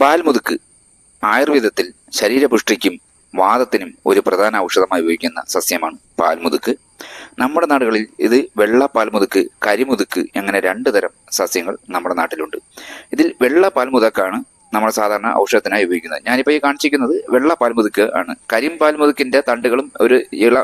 പാൽമുതുക്ക് ആയുർവേദത്തിൽ ശരീരപുഷ്ടിക്കും വാദത്തിനും ഒരു പ്രധാന ഔഷധമായി ഉപയോഗിക്കുന്ന സസ്യമാണ് പാൽമുതുക്ക്. നമ്മുടെ നാടുകളിൽ ഇത് വെള്ള പാൽമുതുക്ക് കരിമുതുക്ക് അങ്ങനെ രണ്ട് തരം സസ്യങ്ങൾ നമ്മുടെ നാട്ടിലുണ്ട്. ഇതിൽ വെള്ള പാൽമുതക്കാണ് നമ്മൾ സാധാരണ ഔഷധത്തിനായി ഉപയോഗിക്കുന്നത്. ഞാനിപ്പോൾ ഈ കാണിച്ചിരിക്കുന്നത് വെള്ള പാൽമുതുക്ക് ആണ്. കരിം പാൽമുതുക്കിന്റെ തണ്ടുകളും ഒരു ഇള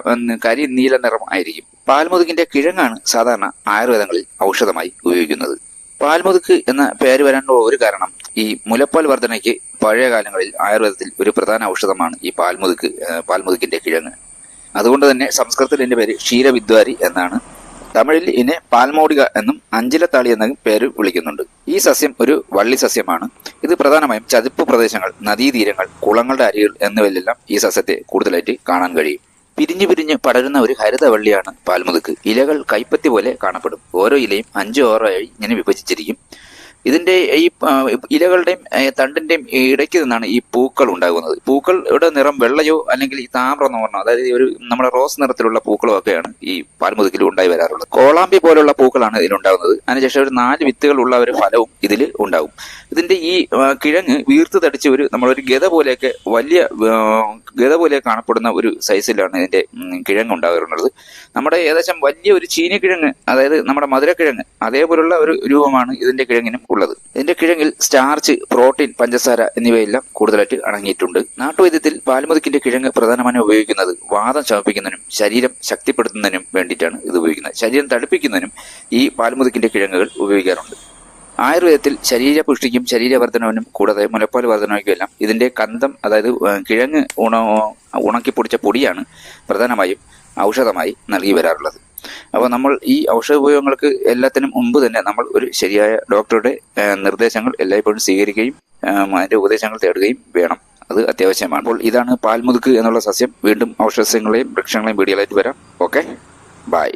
കരി നീല നിറം ആയിരിക്കും. പാൽമുതുക്കിന്റെ കിഴങ്ങാണ് സാധാരണ ആയുർവേദങ്ങളിൽ ഔഷധമായി ഉപയോഗിക്കുന്നത്. പാൽമുതുക്ക് എന്ന പേര് വരാനുള്ള ഒരു കാരണം ഈ മുലപ്പാൽ വർധനയ്ക്ക് പഴയ കാലങ്ങളിൽ ആയുർവേദത്തിൽ ഒരു പ്രധാന ഔഷധമാണ് ഈ പാൽമുതുക്ക് പാൽമുതുക്കിന്റെ കിഴങ്ങ്. അതുകൊണ്ട് തന്നെ സംസ്കൃതത്തിൽ ഇതിന്റെ പേര് ക്ഷീരവിദ്വാരി എന്നാണ്. തമിഴിൽ ഇതിനെ പാൽമോടിക എന്നും അഞ്ചിലത്താളി എന്നും പേര് വിളിക്കുന്നുണ്ട്. ഈ സസ്യം ഒരു വള്ളി സസ്യമാണ്. ഇത് പ്രധാനമായും ചതുപ്പ് പ്രദേശങ്ങൾ നദീതീരങ്ങൾ കുളങ്ങളുടെ അരികൾ എന്നിവയിലെല്ലാം ഈ സസ്യത്തെ കൂടുതലായിട്ട് കാണാൻ കഴിയും. പിരിഞ്ഞു പിരിഞ്ഞ് പടരുന്ന ഒരു ഹരിതവള്ളിയാണ് പാൽമുതുക്ക് ഇലകൾ കൈപ്പത്തി പോലെ കാണപ്പെടും. ഓരോ ഇലയും അഞ്ചോ ആറോ ആയി ഇങ്ങനെ വിഭജിച്ചിരിക്കും. ഇതിന്റെ ഈ ഇലകളുടെയും തണ്ടിന്റെയും ഇടയ്ക്ക് നിന്നാണ് ഈ പൂക്കൾ ഉണ്ടാകുന്നത്. പൂക്കളുടെ നിറം വെള്ളയോ അല്ലെങ്കിൽ ഈ താമ്രം എന്ന് പറഞ്ഞോ അതായത് ഒരു നമ്മുടെ റോസ് നിറത്തിലുള്ള പൂക്കളോ ഒക്കെയാണ് ഈ പാൽമുതുക്കിൽ ഉണ്ടായി വരാറുള്ളത്. കോളാമ്പി പോലുള്ള പൂക്കളാണ് ഇതിലുണ്ടാകുന്നത് അതിനുശേഷം ഒരു നാല് വിത്തുകൾ ഉള്ള ഒരു ഫലവും ഇതിൽ ഉണ്ടാകും. ഇതിന്റെ ഈ കിഴങ്ങ് വീർത്ത് തടിച്ച് ഒരു നമ്മളൊരു ഗത പോലെയൊക്കെ വലിയ ഗത പോലെ കാണപ്പെടുന്ന ഒരു സൈസിലാണ് ഇതിന്റെ കിഴങ്ങ് ഉണ്ടാകാറുള്ളത്. നമ്മുടെ ഏകദേശം വലിയ ഒരു ചീനി കിഴങ്ങ് അതായത് നമ്മുടെ മധുരക്കിഴങ്ങ് അതേപോലുള്ള ഒരു രൂപമാണ് ഇതിന്റെ കിഴങ്ങിനും ഉള്ളത്. ഇതിന്റെ കിഴങ്ങിൽ സ്റ്റാർച്ച് പ്രോട്ടീൻ പഞ്ചസാര എന്നിവയെല്ലാം കൂടുതലായിട്ട് അടങ്ങിയിട്ടുണ്ട്. നാട്ടുവൈദ്യത്തിൽ പാൽമുതുക്കിന്റെ കിഴങ്ങ് പ്രധാനമായും ഉപയോഗിക്കുന്നത് വാദം ശമിപ്പിക്കുന്നതിനും ശരീരം ശക്തിപ്പെടുത്തുന്നതിനും വേണ്ടിയിട്ടാണ് ഇത് ഉപയോഗിക്കുന്നത്. ശരീരം തടുപ്പിക്കുന്നതിനും ഈ പാൽമുതുക്കിന്റെ കിഴങ്ങുകൾ ഉപയോഗിക്കാറുണ്ട്. ആയുർവേദത്തിൽ ശരീരപുഷ്ടിക്കും ശരീരവർദ്ധനവിനും കൂടാതെ മുലപ്പാൽ എല്ലാം ഇതിന്റെ കന്തം അതായത് കിഴങ്ങ് ഉണ ഉണക്കിപ്പൊടിച്ച പൊടിയാണ് പ്രധാനമായും ഔഷധമായി നൽകി വരാറുള്ളത്. അപ്പോൾ നമ്മൾ ഈ ഔഷധ ഉപയോഗങ്ങൾക്ക് എല്ലാത്തിനും മുമ്പ് തന്നെ നമ്മൾ ഒരു ശരിയായ ഡോക്ടറുടെ നിർദ്ദേശങ്ങൾ എല്ലായ്പ്പോഴും സ്വീകരിക്കുകയും അതിന്റെ ഉപദേശങ്ങൾ തേടുകയും വേണം. അത് അത്യാവശ്യമാണ്. അപ്പോൾ ഇതാണ് പാൽമുതുക്ക് എന്നുള്ള സസ്യം. വീണ്ടും ഔഷധങ്ങളെയും വൃക്ഷങ്ങളെയും വീഡിയോയിലായിട്ട് വരാം. ഓക്കെ? ബൈ.